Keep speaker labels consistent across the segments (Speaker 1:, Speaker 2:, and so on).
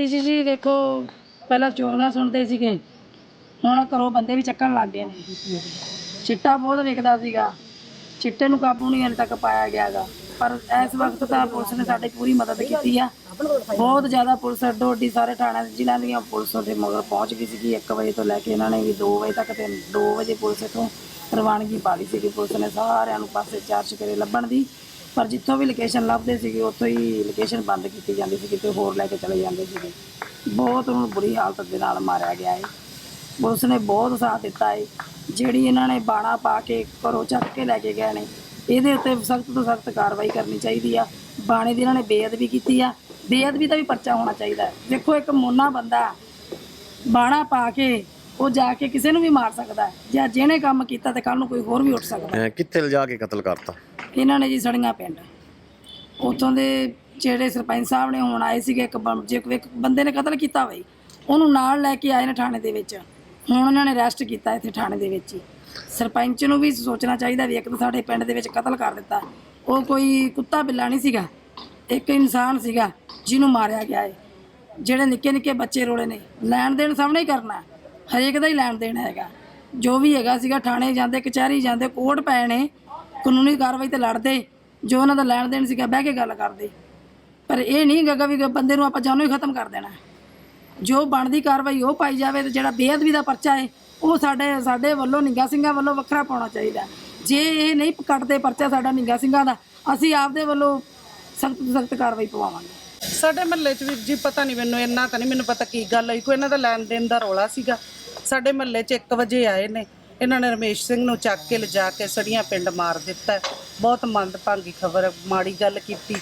Speaker 1: ਸਖਤੀ ਸੀ ਜੀ ਦੇਖੋ, ਪਹਿਲਾਂ ਚੋਰਾਂ ਸੁਣਦੇ ਸੀਗੇ। ਹੁਣ ਘਰੋਂ ਬੰਦੇ ਵੀ ਚੱਕਣ ਲੱਗ ਗਏ ਨੇ। ਚਿੱਟਾ ਬਹੁਤ ਵਿਕਦਾ ਸੀਗਾ। ਚਿੱਟੇ ਨੂੰ ਕਾਬੂ ਨਹੀਂ ਹਾਲੇ ਤੱਕ ਪਾਇਆ ਗਿਆਗਾ ਪਰ ਇਸ ਵਕਤ ਤਾਂ ਪੁਲਿਸ ਨੇ ਸਾਡੀ ਪੂਰੀ ਮਦਦ ਕੀਤੀ ਆ। ਬਹੁਤ ਜ਼ਿਆਦਾ ਪੁਲਿਸ ਅੱਡੋ ਅੱਡੀ ਸਾਰੇ ਥਾਣਿਆਂ ਦੇ ਜ਼ਿਲ੍ਹਿਆਂ ਦੀਆਂ ਪੁਲਿਸ ਦੇ ਮਗਰ ਪਹੁੰਚ ਗਈ ਸੀਗੀ। 1 ਵਜੇ ਤੋਂ ਲੈ ਕੇ ਇਹਨਾਂ ਨੇ ਵੀ 2 ਵਜੇ ਤੱਕ ਤੇ 2 ਵਜੇ ਪੁਲਿਸ ਇੱਥੋਂ ਰਵਾਨਗੀ ਪਾ ਲਈ ਸੀਗੀ। ਪੁਲਿਸ ਨੇ ਸਾਰਿਆਂ ਨੂੰ ਪਾਸੇ ਚਾਰ ਚਕਰੇ ਲੱਭਣ ਦੀ ਪਰ ਜਿੱਥੋਂ ਵੀ ਲੋਕੇਸ਼ਨ ਲੱਭਦੇ ਸੀਗੇ, ਉੱਥੋਂ ਹੀ ਲੋਕੇਸ਼ਨ ਬੰਦ ਕੀਤੀ ਜਾਂਦੀ ਸੀ, ਕਿਤੇ ਹੋਰ ਲੈ ਕੇ ਚਲੇ ਜਾਂਦੇ ਸੀਗੇ। ਬਹੁਤ ਉਹਨੂੰ ਬੁਰੀ ਹਾਲਤ ਦੇ ਨਾਲ ਮਾਰਿਆ ਗਿਆ ਹੈ ਪੁਲਿਸ ਨੇ ਬਹੁਤ ਸਾਥ ਦਿੱਤਾ ਹੈ ਜਿਹੜੀ ਇਹਨਾਂ ਨੇ ਬਾਣਾ ਪਾ ਕੇ ਘਰੋਂ ਚੱਕ ਕੇ ਲੈ ਕੇ ਗਏ ਨੇ, ਇਹਦੇ ਉੱਤੇ ਸਖਤ ਤੋਂ ਸਖਤ ਕਾਰਵਾਈ ਕਰਨੀ ਚਾਹੀਦੀ ਆ। ਬਾਣੇ ਦੀ ਇਹਨਾਂ ਨੇ ਬੇਅਦਬੀ ਕੀਤੀ ਆ। ਬੇਅਦਬੀ ਦਾ ਵੀ ਪਰਚਾ ਹੋਣਾ ਚਾਹੀਦਾ। ਦੇਖੋ ਇੱਕ ਮੋਨਾ ਬੰਦਾ ਬਾਣਾ ਪਾ ਕੇ ਉਹ ਜਾ ਕੇ ਕਿਸੇ ਨੂੰ ਵੀ ਮਾਰ ਸਕਦਾ ਹੈ। ਜਾਂ ਜਿਹਨੇ ਕੰਮ ਕੀਤਾ ਤੇ ਕੱਲ ਨੂੰ ਕੋਈ ਹੋਰ ਵੀ ਉੱਠ ਸਕਦਾ ਹੈ।
Speaker 2: ਅਹ ਕਿੱਥੇ ਲਿਜਾ ਕੇ ਕਤਲ ਕਰਤਾ?
Speaker 1: ਇਹਨਾਂ ਨੇ ਜੀ ਸੜੀਆਂ ਪਿੰਡ। ਉੱਥੋਂ ਦੇ ਜਿਹੜੇ ਸਰਪੰਚ ਸਾਹਿਬ ਨੇ ਹੁਣ ਆਏ ਸੀਗੇ ਇੱਕ ਬੰ- ਜੇ ਕੋਈ ਇੱਕ ਬੰਦੇ ਨੇ ਕਤਲ ਕੀਤਾ ਬਈ ਉਹਨੂੰ ਨਾਲ ਲੈ ਕੇ ਆਏ ਨੇ ਥਾਣੇ ਦੇ ਵਿੱਚ। ਹੁਣ ਉਹਨਾਂ ਨੇ ਅਰੈਸਟ ਕੀਤਾ ਇੱਥੇ ਥਾਣੇ ਦੇ ਵਿੱਚ ਹੀ। ਸਰਪੰਚ ਨੂੰ ਵੀ ਸੋਚਣਾ ਚਾਹੀਦਾ ਵੀ ਇੱਕ ਤਾਂ ਸਾਡੇ ਪਿੰਡ ਦੇ ਵਿੱਚ ਕਤਲ ਕਰ ਦਿੱਤਾ। ਉਹ ਕੋਈ ਕੁੱਤਾ ਬਿੱਲਾ ਨਹੀਂ ਸੀਗਾ। ਇੱਕ ਇਨਸਾਨ ਸੀਗਾ ਜਿਹਨੂੰ ਮਾਰਿਆ ਗਿਆ ਹੈ ਜਿਹੜੇ ਨਿੱਕੇ ਨਿੱਕੇ ਬੱਚੇ ਰੋਲੇ ਨੇ ਲੈਣ ਦੇਣ ਸਾਹਮਣੇ ਹੀ ਕਰਨਾ। ਹੈ। ਹਰੇਕ ਦਾ ਹੀ ਲੈਣ ਦੇਣ ਹੈਗਾ। ਜੋ ਵੀ ਹੈਗਾ ਸੀਗਾ, ਥਾਣੇ ਜਾਂਦੇ, ਕਚਹਿਰੀ ਜਾਂਦੇ, ਕੋਰਟ ਪਏ ਨੇ, ਕਾਨੂੰਨੀ ਕਾਰਵਾਈ ਤੇ ਲੜਦੇ, ਜੋ ਉਹਨਾਂ ਦਾ ਲੈਣ ਦੇਣ ਸੀਗਾ, ਬਹਿ ਕੇ ਗੱਲ ਕਰਦੇ। ਪਰ ਇਹ ਨਹੀਂ ਹੈਗਾ ਵੀ ਬੰਦੇ ਨੂੰ ਆਪਾਂ ਜਾਨੋਂ ਹੀ ਖਤਮ ਕਰ ਦੇਣਾ। ਜੋ ਬਣਦੀ ਕਾਰਵਾਈ ਉਹ ਪਾਈ ਜਾਵੇ ਤੇ ਜਿਹੜਾ ਬੇਅਦਬੀ ਦਾ ਪਰਚਾ ਹੈ ਉਹ ਸਾਡੇ ਸਾਡੇ ਵੱਲੋਂ ਨਿੰਗਾ ਸਿੰਘਾਂ ਵੱਲੋਂ ਵੱਖਰਾ ਪਾਉਣਾ ਚਾਹੀਦਾ। ਜੇ ਇਹ ਨਹੀਂ ਕੱਟਦੇ ਪਰਚਾ ਸਾਡਾ ਨਿੰਗਾ ਸਿੰਘਾਂ ਦਾ, ਅਸੀਂ ਆਪਦੇ ਵੱਲੋਂ ਸਖਤ ਸਖਤ ਕਾਰਵਾਈ ਪਵਾਵਾਂਗੇ।
Speaker 3: ਸਾਡੇ ਮਹੱਲੇ 'ਚ ਵੀ ਜੀ ਪਤਾ ਨਹੀਂ ਮੈਨੂੰ, ਇੰਨਾ ਤਾਂ ਨਹੀਂ ਮੈਨੂੰ ਪਤਾ ਕੀ ਗੱਲ ਹੋਈ, ਕੋਈ ਇਹਨਾਂ ਦਾ ਲੈਣ ਦੇਣ ਦਾ ਰੌਲਾ ਸੀਗਾ। ਸਾਡੇ ਮਹੱਲੇ 'ਚ 1 ਵਜੇ ਆਏ ਨੇ। ਇਹਨਾਂ ਨੇ ਰਮੇਸ਼ ਸਿੰਘ ਨੂੰ ਚੱਕ ਕੇ ਲਿਜਾ ਕੇ ਸੜੀਆਂ ਪਿੰਡ ਮਾਰ ਦਿੱਤਾ। ਹੈ। ਬਹੁਤ ਮੰਦਭਾਗੀ ਖਬਰ ਮਾੜੀ ਗੱਲ ਕੀਤੀ।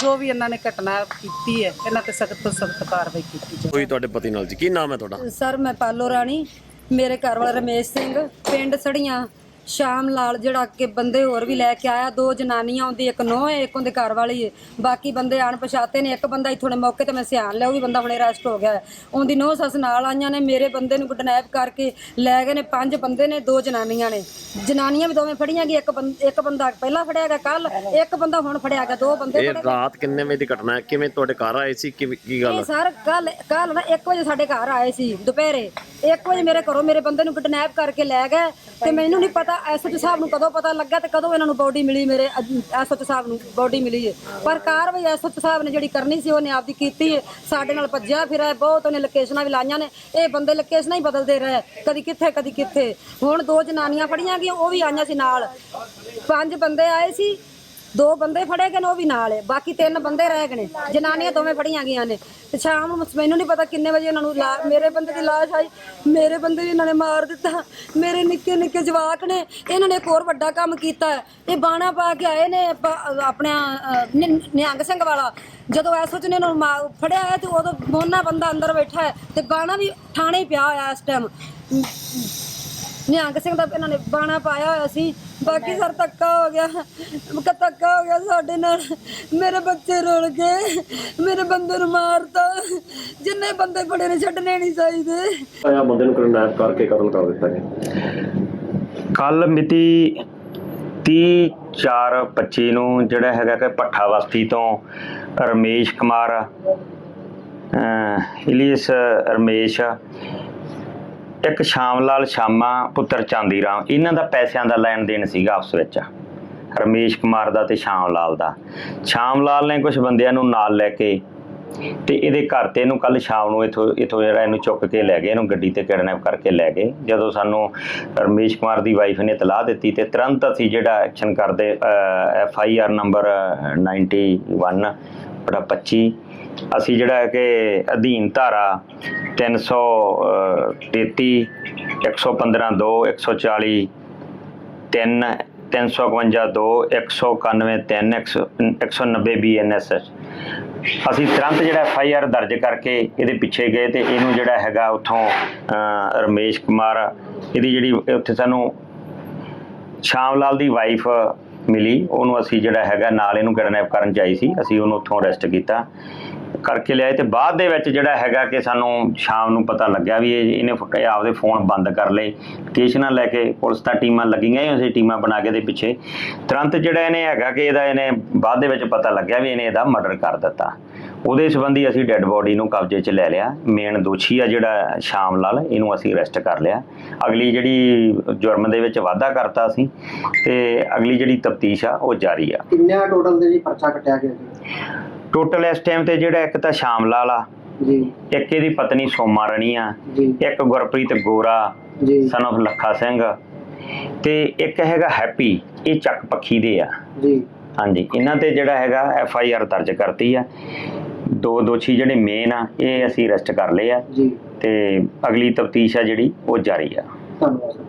Speaker 3: ਜੋ ਵੀ ਇਹਨਾਂ ਨੇ ਘਟਨਾ ਕੀਤੀ ਹੈ ਇਹਨਾਂ ਤੇ ਸਖਤ ਤੋਂ ਸਖਤ ਕਾਰਵਾਈ ਕੀਤੀ ਜਾਵੇ।
Speaker 2: ਕੋਈ ਤੁਹਾਡੇ ਪਤੀ ਨਾਲ ਜੀ ਕੀ ਨਾਮ ਹੈ ਤੁਹਾਡਾ?
Speaker 4: ਸਰ ਮੈਂ ਪਾਲੋ ਰਾਣੀ। ਮੇਰੇ ਘਰ ਵਾਲਾ ਰਮੇਸ਼ ਸਿੰਘ ਪਿੰਡ ਸੜੀਆਂ। ਸ਼ਾਮ ਲਾਲ ਜਿਹੜਾ ਕਿ ਬੰਦੇ ਹੋਰ ਵੀ ਲੈ ਕੇ ਆਇਆ ਦੋ ਜਨਾਨੀਆਂ ਆਉਂਦੀ ਇੱਕ ਨੋਹ ਹੈ ਇੱਕ ਉਹਦੇ ਘਰ ਵਾਲੀ ਹੈ। ਬਾਕੀ ਬੰਦੇ ਅਣਪਛਾਤੇ ਨੇ ਇੱਕ ਬੰਦਾ ਇੱਥੋਂ ਦੇ ਮੌਕੇ ਤੇ ਮੈਂ ਸਿਆਣ ਲਿਆ ਉਹ ਵੀ ਬੰਦਾ ਹੁਣੇ ਅਰੈਸਟ ਹੋ ਗਿਆ ਹੈ। ਉਹਦੀ ਨੋਹ ਸੱਸ ਨਾਲ ਆਈਆਂ ਨੇ ਮੇਰੇ ਬੰਦੇ ਨੂੰ ਕਿਡਨੈਪ ਕਰਕੇ ਲੈ ਗਏ ਨੇ ਪੰਜ ਬੰਦੇ ਨੇ ਦੋ ਜਨਾਨੀਆਂ ਨੇ। ਜਨਾਨੀਆਂ ਵੀ ਦੋਵੇਂ ਫੜੀਆਂ ਗਈ ਇੱਕ ਬੰਦ- ਇੱਕ ਬੰਦਾ ਪਹਿਲਾਂ ਫੜਿਆ ਗਿਆ ਕੱਲ ਇੱਕ ਬੰਦਾ ਹੁਣ ਫੜਿਆ ਗਿਆ ਦੋ ਬੰਦੇ
Speaker 2: ਇਹ
Speaker 4: ਫੜੇ।
Speaker 2: ਰਾਤ ਕਿੰਨੇ ਵਜੇ ਦੀ ਘਟਨਾ ਹੈ? ਕਿਵੇਂ ਤੁਹਾਡੇ ਘਰ ਆਏ ਸੀ? ਕਿਵੇਂ- ਕੀ ਗੱਲ
Speaker 4: ਇਹ ਸਰ ਕੱਲ ਕੱਲ ਨਾ 1 ਵਜੇ ਸਾਡੇ ਘਰ ਆਏ ਸੀ ਦੁਪਹਿਰੇ। 1 ਵਜੇ ਮੇਰੇ ਘਰੋਂ ਮੇਰੇ ਬੰਦੇ ਨੂੰ ਕਿਡਨੈਪ ਕਰਕੇ ਲੈ ਗਏ ਤੇ ਮੈਨੂੰ ਨਹੀਂ ਪਤਾ ਐਸਐਚ ਸਾਹਿਬ ਨੂੰ ਕਦੋਂ ਪਤਾ ਲੱਗਾ ਤੇ ਕਦੋਂ ਇਹਨਾਂ ਨੂੰ ਬੋਡੀ ਮਿਲੀ ਮੇਰੇ ਐਸਐਚ ਸਾਹਿਬ ਨੂੰ ਬੋਡੀ ਮਿਲੀ ਹੈ ਪਰ ਕਾਰਵਾਈ ਐਸਐਚ ਸਾਹਿਬ ਨੇ ਜਿਹੜੀ ਕਰਨੀ ਸੀ, ਉਹਨੇ ਆਪਦੀ ਕੀਤੀ ਹੈ ਸਾਡੇ ਨਾਲ ਭੱਜਿਆ ਫਿਰਿਆ ਬਹੁਤ ਉਹਨੇ ਲੋਕੇਸ਼ਨਾਂ ਵੀ ਲਾਈਆਂ ਨੇ। ਇਹ ਬੰਦੇ ਲੋਕੇਸ਼ਨਾਂ ਹੀ ਬਦਲਦੇ ਰਹੇ, ਕਦੀ ਕਿੱਥੇ ਕਦੀ ਕਿੱਥੇ। ਹੁਣ ਦੋ ਜਨਾਨੀਆਂ ਫੜੀਆਂ ਗਈਆਂ, ਉਹ ਵੀ ਆਈਆਂ ਸੀ ਨਾਲ। ਪੰਜ ਬੰਦੇ ਆਏ ਸੀ ਦੋ ਬੰਦੇ ਫੜੇ ਗਏ ਨੇ ਉਹ ਵੀ ਨਾਲ ਹੈ। ਬਾਕੀ ਤਿੰਨ ਬੰਦੇ ਰਹਿ ਗਏ ਨੇ। ਜਨਾਨੀਆਂ ਦੋਵੇਂ ਫੜੀਆਂ ਗਈਆਂ ਨੇ। ਤੇ ਸ਼ਾਮ ਨੂੰ ਮੈਨੂੰ ਨਹੀਂ ਪਤਾ ਕਿੰਨੇ ਵਜੇ ਇਹਨਾਂ ਨੂੰ ਲਾ- ਮੇਰੇ ਬੰਦੇ ਦੀ ਲਾਸ਼ ਆਈ। ਮੇਰੇ ਬੰਦੇ ਵੀ ਇਹਨਾਂ ਨੇ ਮਾਰ ਦਿੱਤਾ। ਮੇਰੇ ਨਿੱਕੇ ਨਿੱਕੇ ਜਵਾਕ ਨੇ। ਇਹਨਾਂ ਨੇ ਇੱਕ ਹੋਰ ਵੱਡਾ ਕੰਮ ਕੀਤਾ ਹੈ। ਇਹ ਬਾਣਾ ਪਾ ਕੇ ਆਏ ਨੇ ਪ- ਆਪਣਾ ਅਹ, ਨਿ- ਨਿਹੰਗ ਸਿੰਘ ਵਾਲਾ। ਜਦੋਂ ਐਸੋਚ ਨੇ ਇਹਨਾਂ ਨੂੰ ਮਾ- ਫੜਿਆ ਹੈ ਤੇ ਉਦੋਂ ਮੋਨਾ ਬੰਦਾ ਅੰਦਰ ਬੈਠਾ ਹੈ ਤੇ ਬਾਣਾ ਵੀ ਥਾਣੇ ਹੀ ਪਿਆ ਹੋਇਆ ਇਸ ਟਾਈਮ ਨਿਹੰਗ ਸਿੰਘ ਦਾ ਇਹਨਾਂ ਨੇ ਬਾਣਾ ਪਾਇਆ ਹੋਇਆ ਸੀ। ਬਾਕੀ ਸਰ ਧੱਕਾ ਹੋ ਗਿਆ। ਕ ਧੱਕਾ ਹੋ ਗਿਆ ਸਾਡੇ ਨਾਲ। ਮੇਰੇ ਬੱਚੇ ਰੁਲ ਗਏ। ਮੇਰੇ ਬੰਦੇ ਨੂੰ ਮਾਰਤਾ। ਜਿੰਨੇ ਬੰਦੇ ਫੜੇ ਨੇ ਛੱਡਣੇ ਨਹੀਂ ਚਾਹੀਦੇ।
Speaker 2: ਆਇਆ ਬੰਦੇ ਨੂੰ ਕਿਡਨੈਪ ਕਰਕੇ ਕਤਲ ਕਰ ਦਿੱਤਾ ਗਿਆ
Speaker 5: ਕੱਲ ਮਿਤੀ 30 4 25 ਨੂੰ ਜਿਹੜਾ ਹੈਗਾ ਕਿ ਭੱਠਾ ਬਸਤੀ ਤੋਂ ਰਮੇਸ਼ ਕੁਮਾਰ ਇਲੀਸ ਰਮੇਸ਼ ਇੱਕ ਸ਼ਾਮ ਲਾਲ ਸ਼ਾਮਾ ਪੁੱਤਰ ਚਾਂਦੀ ਰਾਮ ਇਹਨਾਂ ਦਾ ਪੈਸਿਆਂ ਦਾ ਲੈਣ ਦੇਣ ਸੀਗਾ ਆਪਸ ਵਿੱਚ। ਰਮੇਸ਼ ਕੁਮਾਰ ਦਾ ਤੇ ਸ਼ਾਮ ਲਾਲ ਦਾ। ਸ਼ਾਮ ਲਾਲ ਨੇ ਕੁਝ ਬੰਦਿਆਂ ਨੂੰ ਨਾਲ ਲੈ ਕੇ ਤੇ ਇਹਦੇ ਘਰ ਤੇ ਇਹਨੂੰ ਕੱਲ ਸ਼ਾਮ ਨੂੰ ਇਥੋਂ ਇਥੋਂ ਜਿਹੜਾ ਇਹਨੂੰ ਚੁੱਕ ਕੇ ਲੈ ਗਏ, ਇਹਨੂੰ ਗੱਡੀ ਤੇ ਕਿਡਨੈਪ ਕਰਕੇ ਲੈ ਗਏ। ਜਦੋਂ ਸਾਨੂੰ ਰਮੇਸ਼ ਕੁਮਾਰ ਦੀ ਵਾਈਫ ਨੇ ਇਤਲਾਹ ਦਿੱਤੀ ਤੇ ਤੁਰੰਤ ਅਸੀਂ ਜਿਹੜਾ ਐਕਸ਼ਨ ਕਰਦੇ ਐਫ ਆਈ ਆਰ ਨੰਬਰ 91 ਬੜਾ 25 ਅਸੀਂ ਜਿਹੜਾ ਹੈ ਕਿ ਅਧੀਨ ਧਾਰਾ 333 115 2 140 3 352 2 191 3 190 ਬੀਐਨਐਸ ਅਸੀਂ ਤੁਰੰਤ ਜਿਹੜਾ ਐਫ ਆਈ ਆਰ ਦਰਜ ਕਰਕੇ ਇਹਦੇ ਪਿੱਛੇ ਗਏ ਤੇ ਇਹਨੂੰ ਜਿਹੜਾ ਹੈਗਾ ਉੱਥੋਂ ਰਮੇਸ਼ ਕੁਮਾਰ, ਇਹਦੀ ਜਿਹੜੀ ਉੱਥੇ ਸਾਨੂੰ ਸ਼ਾਮ ਲਾਲ ਦੀ ਵਾਈਫ ਮਿਲੀ। ਉਹਨੂੰ ਅਸੀਂ ਜਿਹੜਾ ਹੈਗਾ ਨਾਲ ਇਹਨੂੰ ਕਿਡਨੈਪ ਕਰਨ ਚਾਹੀ ਸੀ। ਅਸੀਂ ਉਹਨੂੰ ਉੱਥੋਂ ਅਰੈਸਟ ਕੀਤਾ। ਕਰਕੇ ਲਿਆਏ ਤੇ ਬਾਅਦ ਦੇ ਵਿੱਚ ਜਿਹੜਾ ਹੈਗਾ ਕਿ ਸਾਨੂੰ ਸ਼ਾਮ ਨੂੰ ਪਤਾ ਲੱਗਿਆ ਵੀ ਇਹ ਇਹਨੇ ਫ- ਆਪਦੇ ਫੋਨ ਬੰਦ ਕਰ ਲਏ। ਲੋਕੇਸ਼ਨਾਂ ਲੈ ਕੇ ਪੁਲਿਸ ਤਾਂ ਟੀਮਾਂ ਲੱਗੀਆਂ ਹੀ, ਅਸੀਂ ਟੀਮਾਂ ਬਣਾ ਕੇ ਦੇ ਪਿੱਛੇ। ਤੁਰੰਤ ਜਿਹੜਾ ਇਹਨੇ ਹੈਗਾ ਕਿ ਇਹਦਾ ਇਹਨੇ ਬਾਅਦ ਦੇ ਵਿੱਚ ਪਤਾ ਲੱਗਿਆ ਵੀ ਇਹਨੇ ਇਹਦਾ ਮਰਡਰ ਕਰ ਦਿੱਤਾ। ਉਹਦੇ ਸੰਬੰਧੀ ਅਸੀਂ ਡੈੱਡ ਬੋਡੀ ਨੂੰ ਕਬਜ਼ੇ 'ਚ ਲੈ ਲਿਆ। ਮੇਨ ਦੋਸ਼ੀ ਆ ਜਿਹੜਾ ਸ਼ਾਮ ਲਾਲ ਇਹਨੂੰ ਅਸੀਂ ਅਰੈਸਟ ਕਰ ਲਿਆ। ਅਗਲੀ ਜਿਹੜੀ ਜੁਰਮ ਦੇ ਵਿੱਚ ਵਾਧਾ ਕਰਤਾ ਸੀ ਤੇ ਅਗਲੀ ਜਿਹੜੀ ਤਫਤੀਸ਼ ਆ ਉਹ ਜਾਰੀ ਆ।
Speaker 6: ਕਿੰਨੇ ਟੋਟਲ ਦੇ ਜੀ ਪਰਚਾ ਕੱਟਿਆ ਗਿਆ ਜੀ?
Speaker 5: ਟੋਟਲ ਇਸ ਟਾਈਮ ਤੇ ਜਿਹੜਾ ਇੱਕ ਤਾਂ ਸ਼ਾਮ ਲਾਲ ਆ
Speaker 6: ਜੀ।
Speaker 5: ਇੱਕ ਇਹਦੀ ਪਤਨੀ ਸੋਮਾ ਰਣੀ ਆ
Speaker 6: ਜੀ।
Speaker 5: ਇੱਕ ਗੁਰਪ੍ਰੀਤ ਗੋਰਾ
Speaker 6: ਜੀ।
Speaker 5: ਸਨ of ਲੱਖਾ ਸਿੰਘ ਤੇ ਇੱਕ ਹੈਗਾ ਹੈਪੀ ਇਹ ਚੱਕ ਪੱਖੀ ਦੇ ਆ।
Speaker 6: ਜੀ।
Speaker 5: ਹਾਂਜੀ ਇਹਨਾਂ ਤੇ ਜਿਹੜਾ ਹੈਗਾ ਐਫ ਆਈ ਆਰ ਦਰਜ ਕਰਤੀ ਆ। ਦੋ ਦੋਸ਼ੀ ਜਿਹੜੇ ਮੇਨ ਆ ਇਹ ਅਸੀਂ ਅਰੈਸਟ ਕਰ ਲਏ ਆ
Speaker 6: ਜੀ।
Speaker 5: ਤੇ ਅਗਲੀ ਤਫਤੀਸ਼ ਆ ਜਿਹੜੀ ਉਹ ਜਾਰੀ ਆ।
Speaker 6: ਧੰਨਵਾਦ